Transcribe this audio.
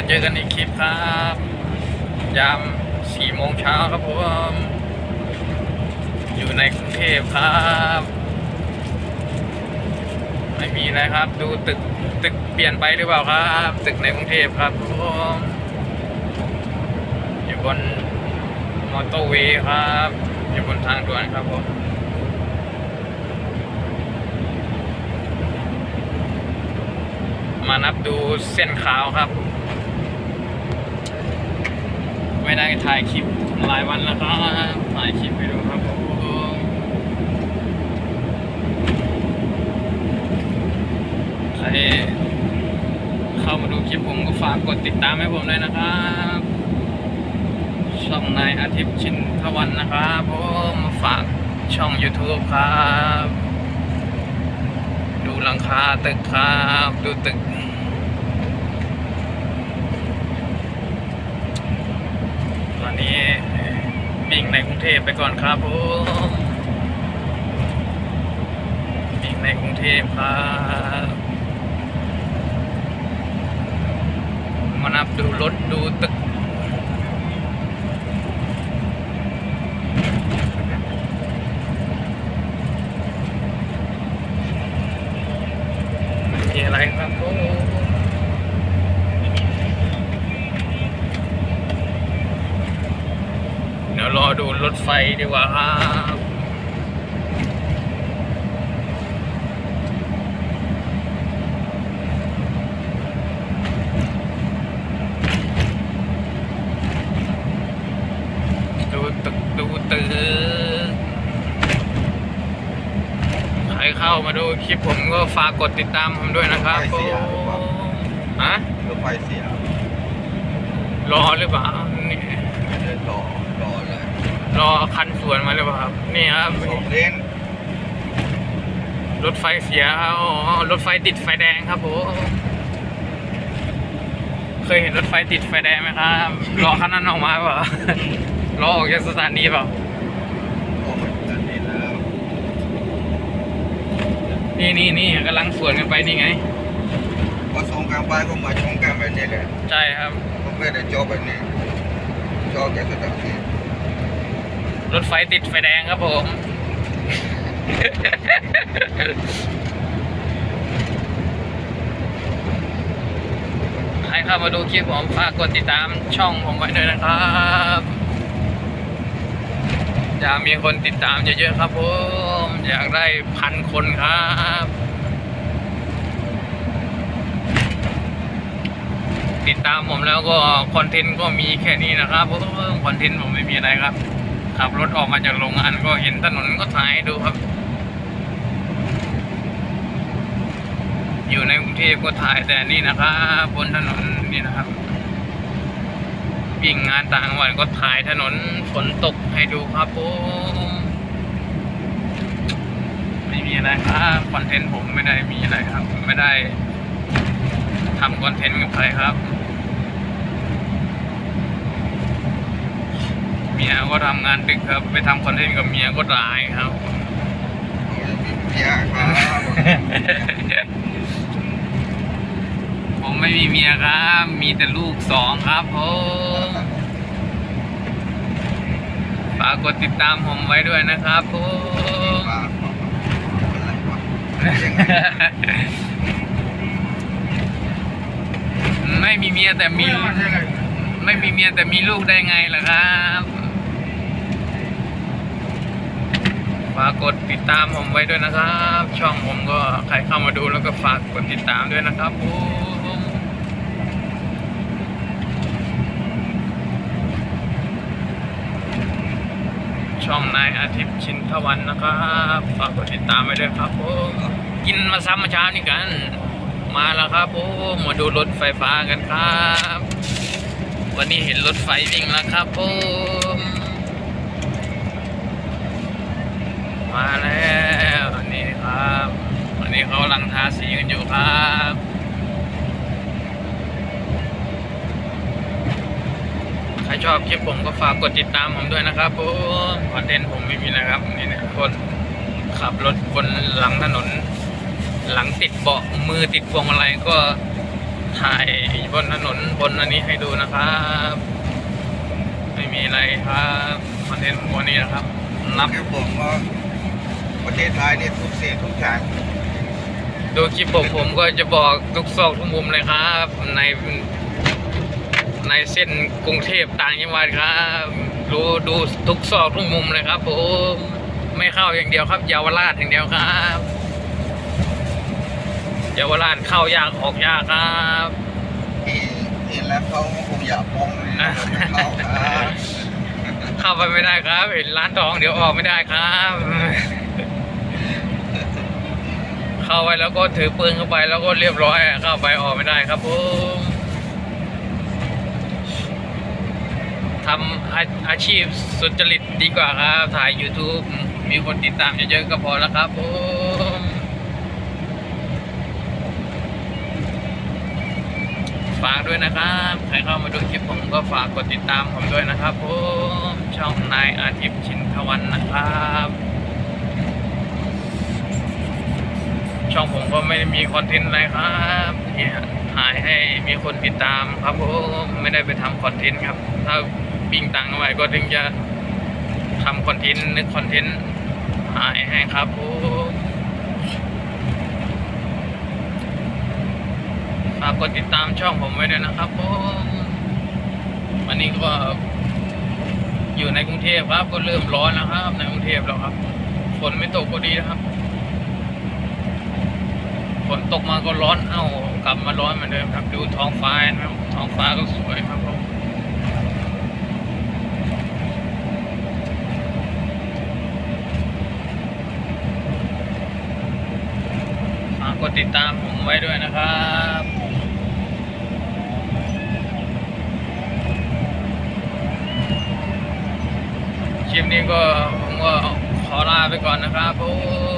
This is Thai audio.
มาเจอกันอีกคลิปครับ ยามสี่โมงเช้าครับผม อยู่ในกรุงเทพครับ ไม่มีนะครับ ดูตึกตึกเปลี่ยนไปหรือเปล่าครับ ตึกในกรุงเทพครับผมอยู่บนมอเตอร์เวย์ครับ อยู่บนทางด่วนครับผมมานับดูเส้นขาวครับ ได้ถ่ายคลิปหลายวันแล้วครับถ่ายคลิปไปดูครับใครเข้ามาดูคลิปผมก็ฝากกดติดตามให้ผมด้วยนะครับช่องนายอาทิตย์ชินทวันนะครับผมมาฝากช่อง YouTube ครับ ดูหลังคาตึกครับ ดูตึก ตอ นี้มิ่งในกรุงเทพไปก่อนครับผมมิ่งในกรุงเทพครับมานับดูรถดูตึก ไม่มีอะไรครับผมเดี๋ยว รอดูรถไฟดีกว่าครับดูตึกดูตึกใครเข้ามาดูคลิปผมก็ฝากกดติดตามผมด้วยนะครับผมฮะรถไฟเสียรอหรือเปล่าเนี่เดินรอ รอเลยรอคันสวนมาหรือเปล่าครับ นี่ครับ สองเลนรถไฟเสียครับอ๋อรถไฟติดไฟแดงครับผม เคยเห็นรถไฟติดไฟแดงไหมครับรอคันนั้นออกมาเปล่ารอออกจากสถานีเปล่า โอ้ยจันนี่แล้วนี่นี่นี่กำลังสวนกันไปนี่ไง พอส่งกลางไปก็มาชงกันแบบนี้แหละใช่ครับก็ไม่ได้จอแบบนี้จอแกสถานที่ รถไฟติดไฟแดงครับผมใครเข้ามาดูคลิปผมฝากกดติดตามช่องผมไว้ด้วยนะครับอยากมีคนติดตามเยอะๆครับผม อยากได้พันคนครับติดตามผมแล้วก็คอนเทนต์ก็มีแค่นี้นะครับผมคอนเทนต์ผมไม่มีอะไรครับ ขับรถออกมาจากโรงงานก็เห็นถนนก็ถ่ายให้ดูครับ อยู่ในกรุงเทพก็ถ่ายแต่นี่นะครับบนถนนนี่นะครับวิ่งงานต่างจังหวัดก็ถ่ายถนนฝนตกให้ดูครับผมไม่มีอะไรครับคอนเทนต์ผมไม่ได้มีอะไรครับ ไม่ได้ทำคอนเทนต์กับใครครับ เมียก็ทำงานดึกครับ ไปทำคอนเทนต์กับเมียก็ร้ายครับเสียครับผมไม่มีเมียครับ มีแต่ลูกสองครับผมฝากกดติดตามผมไว้ด้วยนะครับผมบ้าอะไรวะไม่มีเมียแต่มี ไม่มีเมียแต่มีลูกได้ไงล่ะครับ ฝากกดติดตามผมไว้ด้วยนะครับ ช่องผมก็ใครเข้ามาดูแล้วก็ฝากกดติดตามด้วยนะครับผมช่องนายอาทิตย์ชินทวันนะครับฝากกดติดตามไว้ด้วยครับผมกินมาซ้ำมาเช้านี่กัน มาแล้วครับผมมาดูรถไฟฟ้ากันครับ วันนี้เห็นรถไฟวิ่งแล้วครับผม มาแล้วนี่ครับ วันนี้เขากำลังทาสีกันอยู่ครับใครชอบคลิปผมก็ฝากกดติดตามผมด้วยนะครับผมคอนเทนต์ผมไม่มีนะครับนี่นะคนขับรถบนหลังถนน หลังติดเบาะมือติดพวงมาลัยก็ถ่ายบนถนนบนอันนี้ให้ดูนะครับ ไม่มีอะไรครับคอนเทนต์วันนี้นะครับนับคือผมว่า ประเทศไทยเนี่ยทุกเศษทุกอย่างดูคลิปผมผมก็จะบอกทุกซอกทุกมุมเลยครับ ในในเส้นกรุงเทพต่างจังหวัดครับดูดูทุกซอกทุกมุมเลยครับผมไม่เข้าอย่างเดียวครับเยาวราชอย่างเดียวครับเยาวราชเข้ายากออกยากครับที่เห็นแล้วเขาคงอยากปองเลยนะเข้าครับเข้าไปไม่ได้ครับ เห็นร้านทองเดี๋ยวออกไม่ได้ครับ เข้าไปแล้วก็ถือปืนเข้าไปแล้วก็เรียบร้อยเข้าไปออกไม่ได้ครับผมทำอาอาชีพสุจริตดีกว่าครับ ถ่าย YouTube มีคนติดตามเยอะๆก็พอแล้วครับผมฝากด้วยนะครับ ใครเข้ามาดูคลิปผมก็ฝากกดติดตามผมด้วยนะครับผมช่องนายอาทิตย์ชินทวันนะครับ ช่องผมก็ไม่ได้มีคอนเทนต์อะไรครับเนี่ยถ่ายให้มีคนติดตามครับผมไม่ได้ไปทำคอนเทนต์ครับ ถ้าปิ้งตังค์ไว้ก็ถึงจะทำคอนเทนต์นึกคอนเทนต์ถ่ายให้ครับผมฝากกดติดตามช่องผมไว้ด้วยนะครับผมวันนี้ก็อยู่ในกรุงเทพครับก็เริ่มร้อนแล้วครับ ในกรุงเทพแล้วครับฝนไม่ตกก็ดีนะครับ ฝนตกมาก็ร้อนเอ้ากลับมาร้อนเหมือนเดิมครับดูท้องฟ้านะครับท้องฟ้าก็สวยครับผมฝากกดติดตามผมไว้ด้วยนะครับคลิปนี้ก็ผมก็ขอลาไปก่อนนะครับผม